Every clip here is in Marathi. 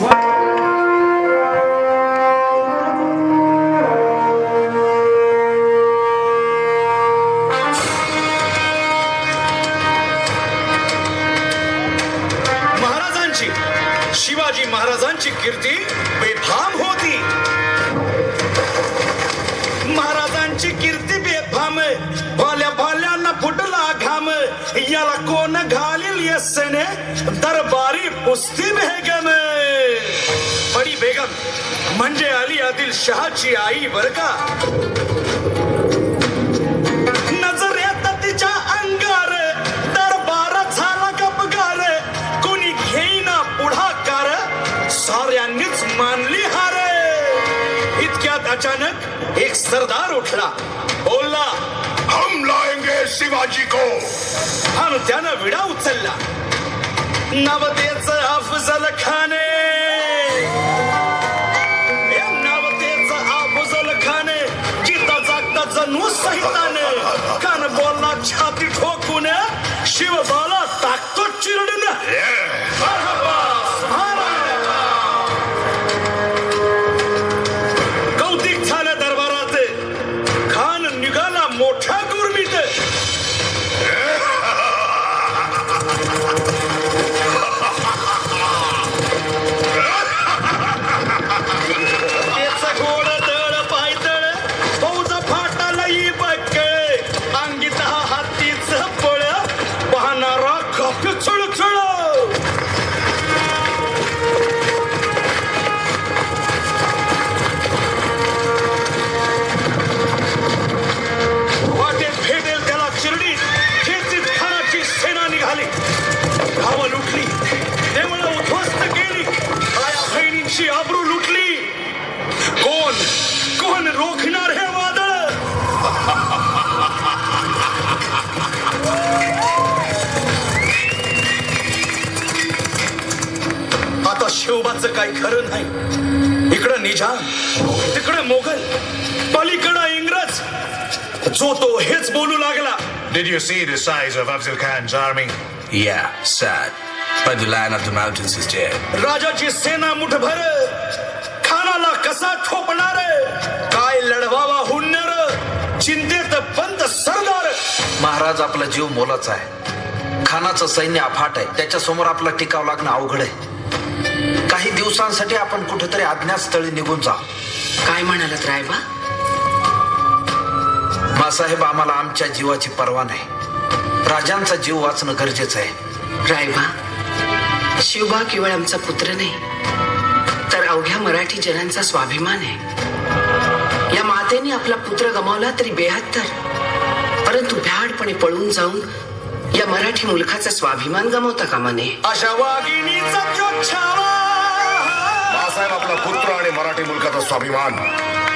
महाराजांची शिवाजी महाराजांची कीर्ती बेफाम होती. महाराजांची कीर्ती बेफाम भाल्या भाल्यांना फुटला घाम. याला कोण घालील यस्सेने दरबारी पुस्ती बेगम. बेगम म्हणजे अली आदिल शहाची आई बर का? तिच्या अंगार दरबार झाला गपगार कोणी घेईना पुढाकार साऱ्यांनीच मानली हार. इतक्यात अचानक एक सरदार उठला. बोलला हम लाएंगे शिवाजी को। आणि त्यानं विडा उचलला. नवतेच बहिणींची आबरू लुटली. कोण? कोण रोखणार हे वादळ? आता शिवबाचं काही खरं नाही. इकडं निजाम तिकडं मोगल पलीकडं इंग्रज. जो तो हेच बोलू लागला. Did you see the size of Afzal Khan's army? Yeah, sad. But the lion of the mountains is dead. राजाची सेना मुठभर खानाला कसा ठोपणार? काय लढवावा हुन्नर? चिंतेत पंत सरदार. महाराज आपला जीव मोलाचा आहे. खानाचं सैन्य अफाट आहे. त्याच्यासमोर आपला टिकाव लागणं अवघड आहे. काही दिवसांसाठी आपण कुठेतरी अज्ञात स्थळी निघून जाऊ काय म्हणालात रायबा? मासाहेब आम्हाला आमच्या जीवाची पर्वा नाही. राजांचा जीव वाचणं गरजेचं आहे. रायबा शिवबा केवळ आमचा पुत्र नाही तर अवघ्या मराठी जनांचा स्वाभिमान आहे. या मातेने आपला पुत्र गमावला तरी बेहत्तर परंतु भ्याडपणे पळून जाऊन या मराठी मुलखाचा स्वाभिमान गमावता कामा नये. अशा वाघिणीचा बाळासाहेब आपला पुत्र आणि मराठी मुलकाचा स्वाभिमान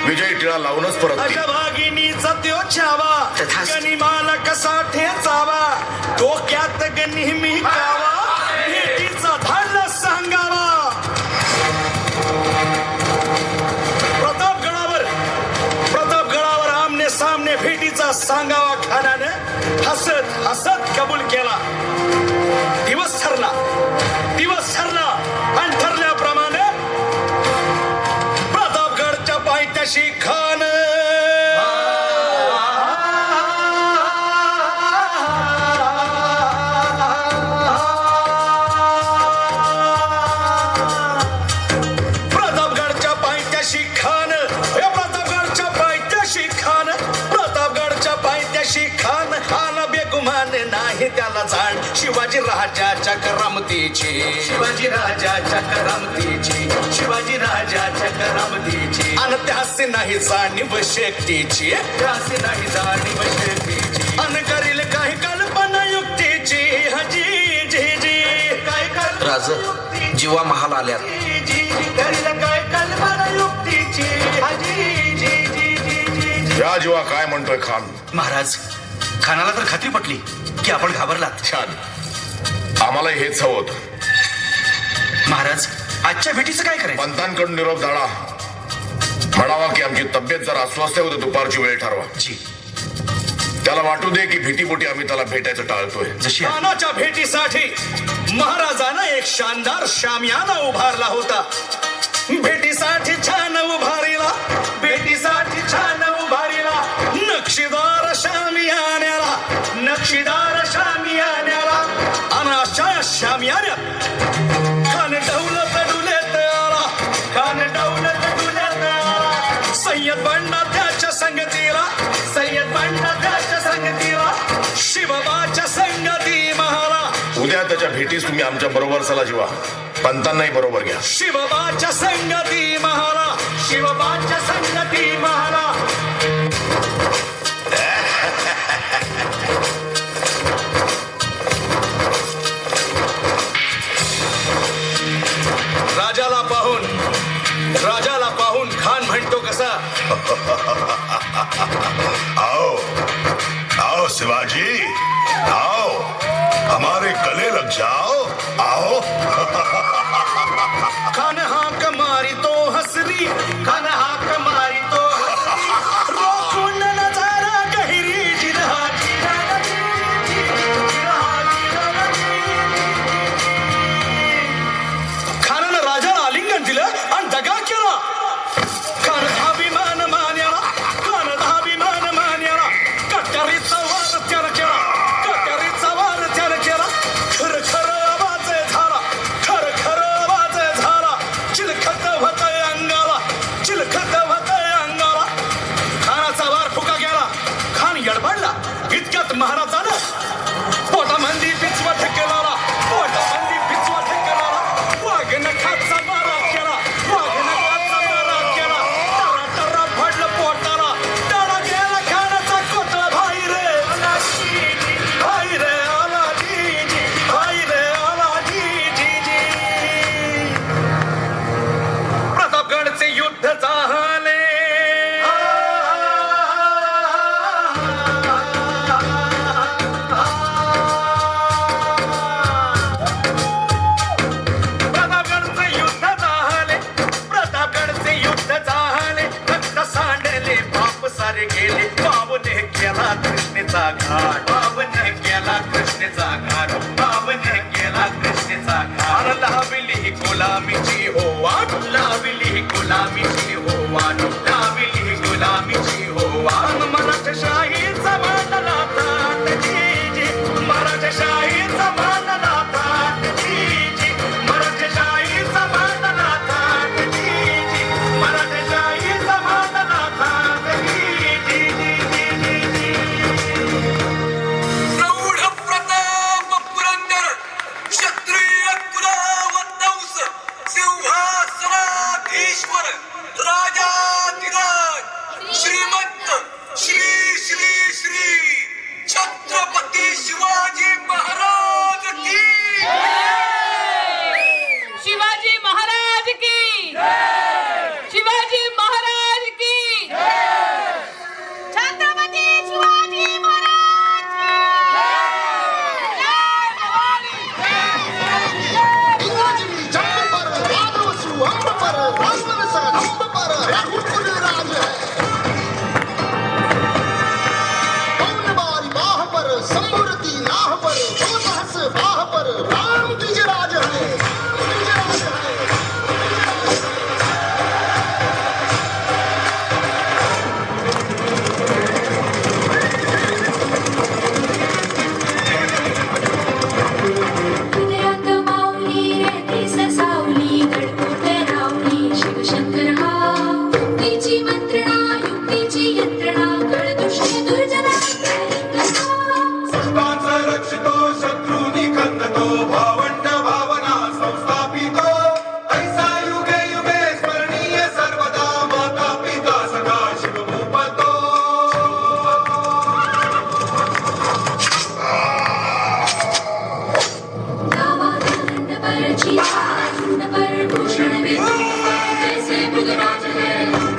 विजयी टिळा लावूनच परत अशा वाघिणीचा त्यो छावा तथास्तु. गनिमाला कसा ठेचावा डोक्यात ग नेहमी कावा. रंगावा प्रतापगडावर. प्रतापगडावर आमने सामने भेटीचा सांगावा खानानं हसत हसत कबूल केला. दिवस ठरला. दिवस ठरला. जाण शिवाजी राजाच्या करामतीची. शिवाजी राजाच्या करामतीची. शिवाजी राजाच्या करामतीची. आणि त्यासी नाही जाणीव शेकटीची त्यासी नाही जाणीव शेकटीची अन करील काही कल्पना युक्तीची. हजी जी जी. काय कल्पना राज जीवा महाल आल्यात. करील काय कल्पना युक्तीची? हजी जी जी जी जी जी. या जीवा काय म्हणतोय खान? महाराज खानाला तर खात्री पटली की आपण घाबरलात. छान. आम्हाला हेच हवं महाराज आजच्या भेटीचं काय करायचं? पंतांकडून निरोप झाला म्हणावा की आमची तब्येत जर अस्वस्थ होते दुपारची वेळ ठरवा. जी. त्याला वाटू दे की भीतीपोटी आम्ही त्याला भेटायचं टाळतोय. जशी कानाच्या भेटीसाठी महाराजानं एक शानदार शामियाना उभारला होता. भेटीसाठी छान उभारीला. भेटीसाठी छान शिवबाच्या भेटीस तुम्ही आमच्या बरोबर चला जीवा. पंतांनाही बरोबर घ्या. शिवबाच्या संगती महाला शिवबाच्या संगती महाला राजाला पाहून राजाला पाहून खान म्हणतो कसा? आओ आओ शिवाजी आओ. हमारे गले लग जाओ। आओ। खान हाँ कमारी तो हंसरी Salami Tiho. Thank you.